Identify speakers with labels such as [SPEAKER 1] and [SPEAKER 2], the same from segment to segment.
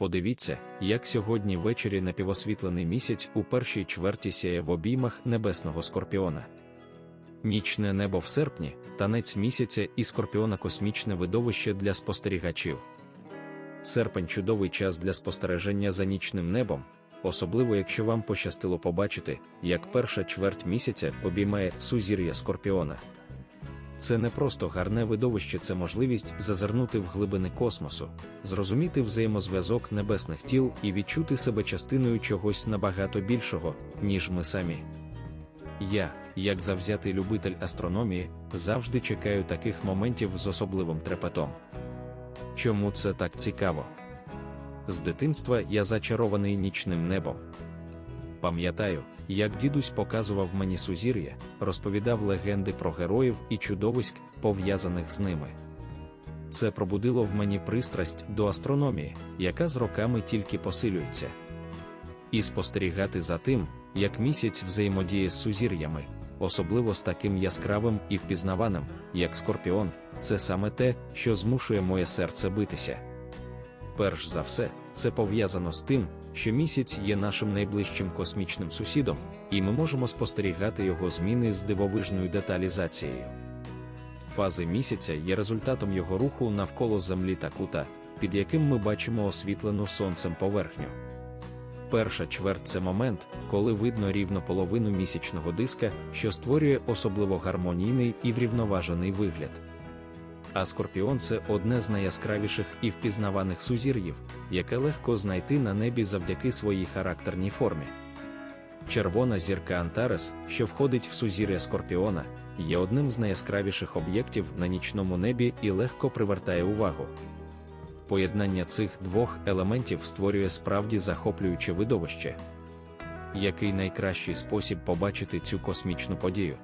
[SPEAKER 1] Подивіться, як сьогодні ввечері напівосвітлений місяць у першій чверті сяє в обіймах небесного скорпіона. Нічне небо в серпні, танець місяця і скорпіона космічне видовище для спостерігачів. Серпень чудовий час для спостереження за нічним небом, особливо якщо вам пощастило побачити, як перша чверть місяця обіймає сузір'я скорпіона. Це не просто гарне видовище, це можливість зазирнути в глибини космосу, зрозуміти взаємозв'язок небесних тіл і відчути себе частиною чогось набагато більшого, ніж ми самі. Я, як завзятий любитель астрономії, завжди чекаю таких моментів з особливим трепетом. Чому це так цікаво? З дитинства я зачарований нічним небом. Пам'ятаю, як дідусь показував мені сузір'я, розповідав легенди про героїв і чудовиськ, пов'язаних з ними. Це пробудило в мені пристрасть до астрономії, яка з роками тільки посилюється. І спостерігати за тим, як місяць взаємодіє з сузір'ями, особливо з таким яскравим і впізнаваним, як скорпіон, це саме те, що змушує моє серце битися. Перш за все, це пов'язано з тим, що місяць є нашим найближчим космічним сусідом, і ми можемо спостерігати його зміни з дивовижною деталізацією. Фази місяця є результатом його руху навколо Землі та кута, під яким ми бачимо освітлену сонцем поверхню. Перша чверть це момент, коли видно рівно половину місячного диска, що створює особливо гармонійний і врівноважений вигляд. А скорпіон це одне з найяскравіших і впізнаваних сузір'їв, яке легко знайти на небі завдяки своїй характерній формі. Червона зірка Антарес, що входить в сузір'я Скорпіона, є одним з найяскравіших об'єктів на нічному небі і легко привертає увагу. Поєднання цих двох елементів створює справді захоплююче видовище. Який найкращий спосіб побачити цю космічну подію?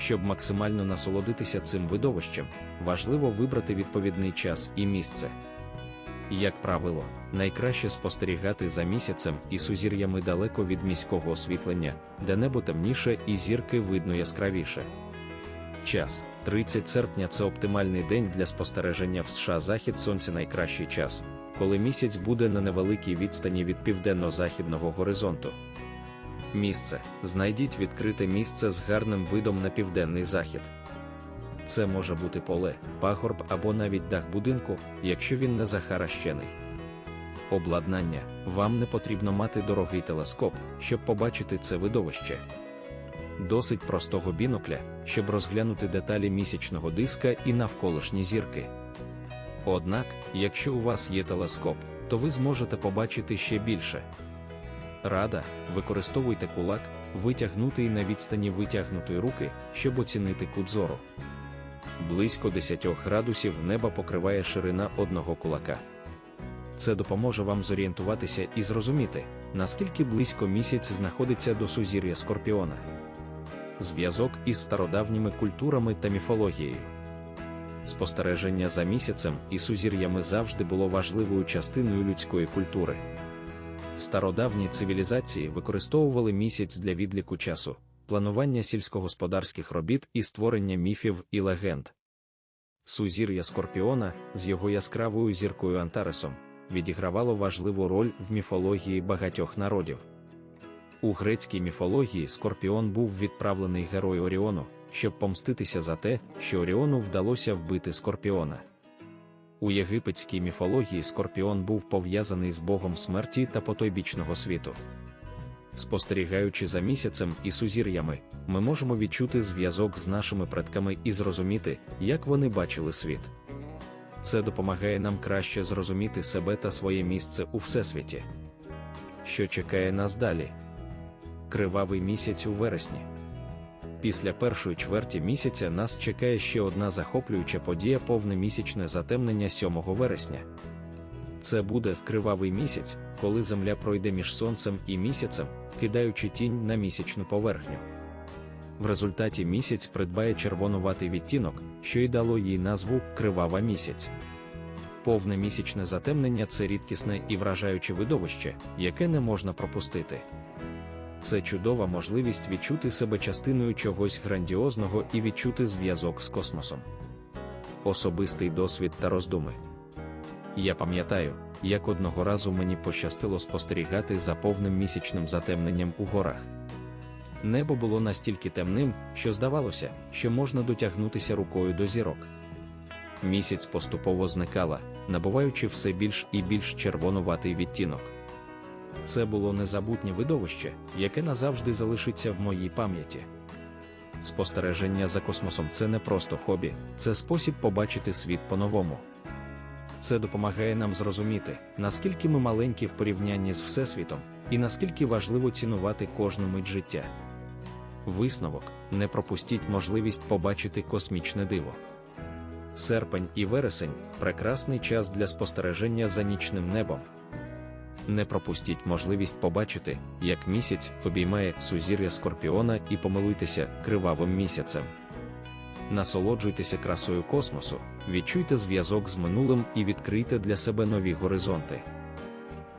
[SPEAKER 1] Щоб максимально насолодитися цим видовищем, важливо вибрати відповідний час і місце. Як правило, найкраще спостерігати за місяцем і сузір'ями далеко від міського освітлення, де небо темніше і зірки видно яскравіше. Час 30 серпня це оптимальний день для спостереження в США захід сонця найкращий час, коли місяць буде на невеликій відстані від південно-західного горизонту. Місце знайдіть відкрите місце з гарним видом на південний захід. Це може бути поле, пагорб або навіть дах будинку, якщо він не захаращений. Обладнання вам не потрібно мати дорогий телескоп, щоб побачити це видовище. Досить простого бінокля, щоб розглянути деталі місячного диска і навколишні зірки. Однак, якщо у вас є телескоп, то ви зможете побачити ще більше. Рада, використовуйте кулак, витягнутий на відстані витягнутої руки, щоб оцінити кут зору. Близько 10 градусів неба покриває ширина одного кулака. Це допоможе вам зорієнтуватися і зрозуміти, наскільки близько місяць знаходиться до сузір'я Скорпіона. Зв'язок із стародавніми культурами та міфологією. Спостереження за місяцем і сузір'ями завжди було важливою частиною людської культури. Стародавні цивілізації використовували місяць для відліку часу, планування сільськогосподарських робіт і створення міфів і легенд. Сузір'я Скорпіона з його яскравою зіркою Антаресом відігравало важливу роль в міфології багатьох народів. У грецькій міфології Скорпіон був відправлений герой Оріону, щоб помститися за те, що Оріону вдалося вбити Скорпіона. У єгипетській міфології Скорпіон був пов'язаний з Богом смерті та потойбічного світу. Спостерігаючи за місяцем і сузір'ями, ми можемо відчути зв'язок з нашими предками і зрозуміти, як вони бачили світ. Це допомагає нам краще зрозуміти себе та своє місце у всесвіті. Що чекає нас далі? Кривавий місяць у вересні. Після першої чверті місяця нас чекає ще одна захоплююча подія повне місячне затемнення 7 вересня. Це буде кривавий місяць, коли Земля пройде між сонцем і місяцем, кидаючи тінь на місячну поверхню. В результаті місяць придбає червонуватий відтінок, що й дало їй назву Кривава місяць. Повне місячне затемнення це рідкісне і вражаюче видовище, яке не можна пропустити. Це чудова можливість відчути себе частиною чогось грандіозного і відчути зв'язок з космосом. Особистий досвід та роздуми. Я пам'ятаю, як одного разу мені пощастило спостерігати за повним місячним затемненням у горах. Небо було настільки темним, що здавалося, що можна дотягнутися рукою до зірок. Місяць поступово зникала, набуваючи все більш і більш червонуватий відтінок. Це було незабутнє видовище, яке назавжди залишиться в моїй пам'яті. Спостереження за космосом це не просто хобі, це спосіб побачити світ по-новому. Це допомагає нам зрозуміти, наскільки ми маленькі в порівнянні з Всесвітом, і наскільки важливо цінувати кожну мить життя. Висновок не пропустіть можливість побачити космічне диво. Серпень і вересень прекрасний час для спостереження за нічним небом. Не пропустіть можливість побачити, як місяць обіймає сузір'я скорпіона і помилуйтеся кривавим місяцем. Насолоджуйтеся красою космосу, відчуйте зв'язок з минулим і відкрийте для себе нові горизонти.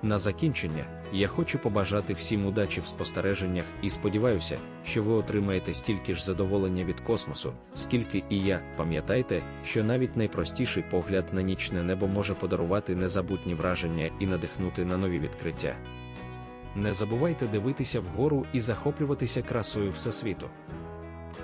[SPEAKER 1] На закінчення, я хочу побажати всім удачі в спостереженнях і сподіваюся, що ви отримаєте стільки ж задоволення від космосу, скільки і я. Пам'ятайте, що навіть найпростіший погляд на нічне небо може подарувати незабутні враження і надихнути на нові відкриття. Не забувайте дивитися вгору і захоплюватися красою Всесвіту.